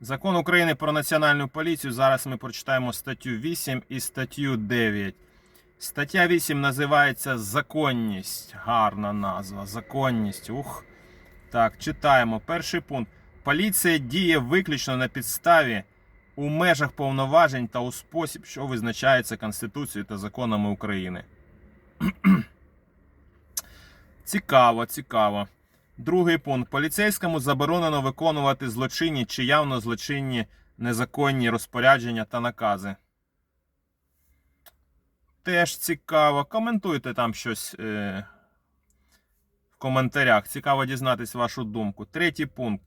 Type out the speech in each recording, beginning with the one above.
Закон України про національну поліцію. Зараз ми прочитаємо статтю 8 і статтю 9. Стаття 8 називається Законність. Гарна назва. Законність. Ух. Так, читаємо. Перший пункт. Поліція діє виключно на підставі у межах повноважень та у спосіб, що визначається Конституцією та законами України. цікаво, цікаво. Другий пункт. Поліцейському заборонено виконувати злочинні чи явно злочинні незаконні розпорядження та накази. Теж цікаво. Коментуйте там щось е, в коментарях. Цікаво дізнатись вашу думку. Третій пункт.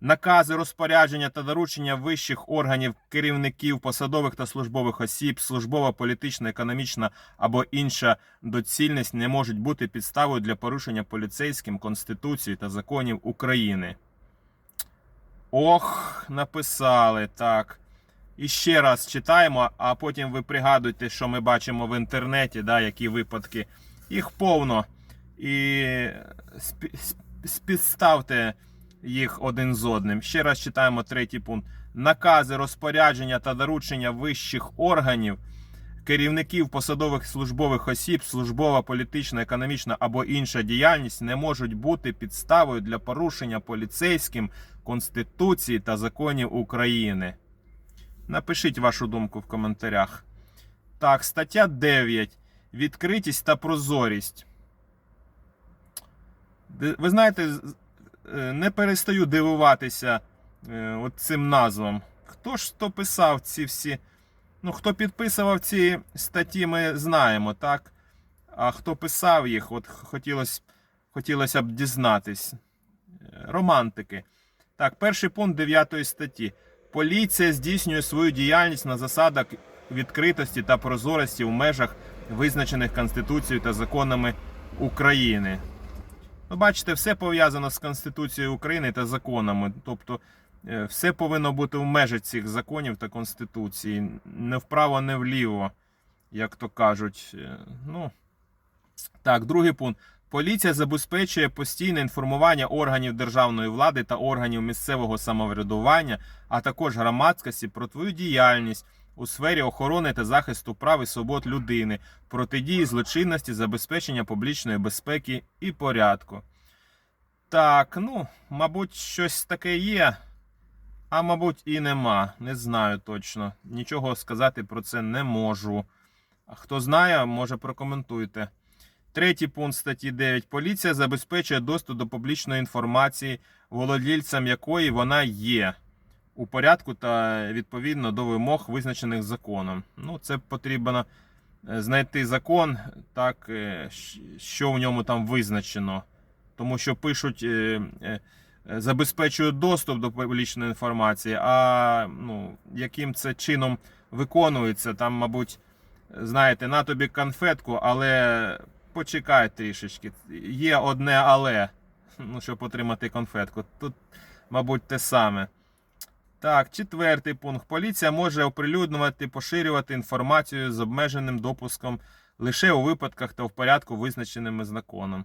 Накази, розпорядження та доручення вищих органів, керівників, посадових та службових осіб, службова, політична, економічна або інша доцільність не можуть бути підставою для порушення поліцейським Конституції та законів України. Ох, написали так. І ще раз читаємо, а потім ви пригадуйте, що ми бачимо в інтернеті, да, які випадки. Їх повно. І спі- сп- спідставте їх один з одним. Ще раз читаємо третій пункт. Накази, розпорядження та доручення вищих органів, керівників посадових службових осіб, службова, політична, економічна або інша діяльність не можуть бути підставою для порушення поліцейським Конституції та законів України. Напишіть вашу думку в коментарях. Так, стаття 9. Відкритість та прозорість. Ви знаєте, не перестаю дивуватися е, от цим назвам. Хто ж то писав ці всі. Ну, хто підписував ці статті, ми знаємо, так? А хто писав їх, от хотілося, хотілося б дізнатись. Е, Романтики. Так, перший пункт 9 статті. Поліція здійснює свою діяльність на засадах відкритості та прозорості в межах, визначених Конституцією та законами України. Ну, бачите, все пов'язано з Конституцією України та законами. Тобто, е, все повинно бути в межах цих законів та Конституції. Не вправо, не вліво, як то кажуть. Е, Ну, так, другий пункт. Поліція забезпечує постійне інформування органів державної влади та органів місцевого самоврядування, а також громадськості про твою діяльність у сфері охорони та захисту прав і свобод людини, протидії злочинності, забезпечення публічної безпеки і порядку. Так, ну, мабуть, щось таке є, а мабуть, і нема. Не знаю точно. Нічого сказати про це не можу. Хто знає, може прокоментуйте. Третій пункт статті 9. Поліція забезпечує доступ до публічної інформації, володільцям якої вона є у порядку та відповідно до вимог, визначених законом. Ну, це потрібно е, знайти закон, так, е, що в ньому там визначено. Тому що пишуть, е, забезпечують доступ до публічної інформації, а ну, яким це чином виконується, там, мабуть, знаєте, на тобі конфетку, але почекай трішечки. Є одне але, ну, щоб отримати конфетку. Тут, мабуть, те саме. Так, четвертий пункт. Поліція може оприлюднювати, поширювати інформацію з обмеженим допуском лише у випадках та в порядку, визначеними законом.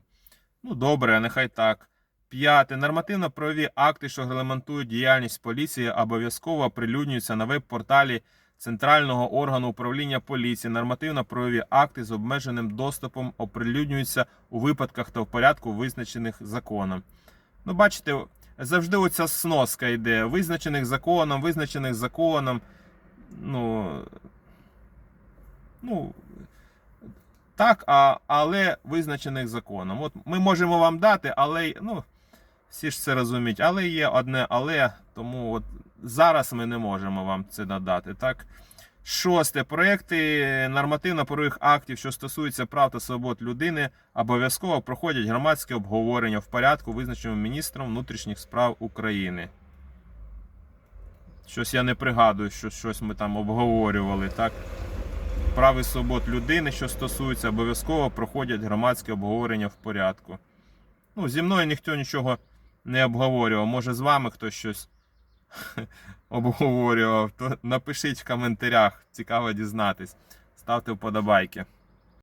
Ну, добре, нехай так. П'яте. Нормативно-правові акти, що регламентують діяльність поліції, обов'язково оприлюднюються на веб-порталі Центрального органу управління поліції. Нормативно-правові акти з обмеженим доступом оприлюднюються у випадках та в порядку, визначених законом. Ну, бачите, завжди оця сноска йде. Визначених законом, визначених законом. Ну, ну так, а, але визначених законом. От ми можемо вам дати, але ну, всі ж це розуміють, але є одне але, тому от зараз ми не можемо вам це надати. Так? Шосте. Проекти нормативно-правових актів, що стосуються прав та свобод людини, обов'язково проходять громадське обговорення в порядку, визначеному міністром внутрішніх справ України. Щось я не пригадую, що щось ми там обговорювали, так? Прав і свобод людини, що стосуються, обов'язково проходять громадське обговорення в порядку. Ну, зі мною ніхто нічого не обговорював. Може, з вами хтось щось обговорював, то напишіть в коментарях. Цікаво дізнатись. Ставте вподобайки.